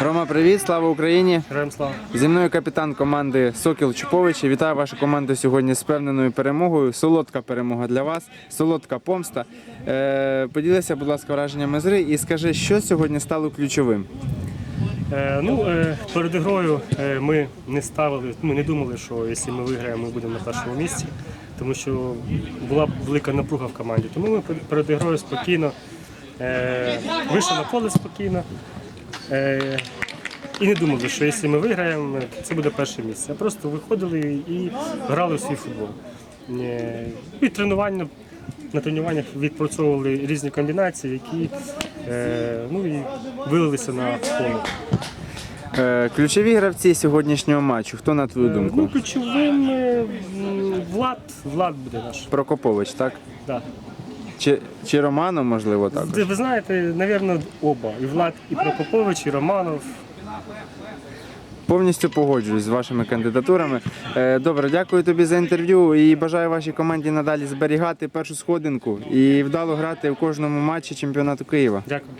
Рома, привіт, слава Україні! Героям слава. Зі мною капітан команди Сокіл Чупович. Вітаю вашу команду сьогодні з впевненою перемогою. Солодка перемога для вас, солодка помста. Е, поділися, будь ласка, враженнями з гри і скажи, що сьогодні стало ключовим. Е, ну, е, перед ігрою е, ми не ставили, ми не думали, що якщо ми виграємо, ми будемо на першому місці, тому що була велика напруга в команді. Тому ми перед- ігрою спокійно е, вийшли на поле спокійно. Е, і не думали, що якщо ми виграємо, це буде перше місце. А просто виходили і грали у свій футбол. Е, І тренування, на тренуваннях відпрацьовували різні комбінації, які е, ну, і вилилися на поле. Ключові гравці сьогоднішнього матчу. Хто на твою Ну, думку? ключовим е, Влад, Влад буде наш. Прокопович, так? Да. Чи, чи Романом, можливо, так? Ви знаєте, напевно, оба. І Влад, і Прокопович, і Романов. Повністю погоджуюсь з вашими кандидатурами. Е, Добре, дякую тобі за інтерв'ю і бажаю вашій команді надалі зберігати першу сходинку і вдало грати в кожному матчі чемпіонату Києва. Дякую.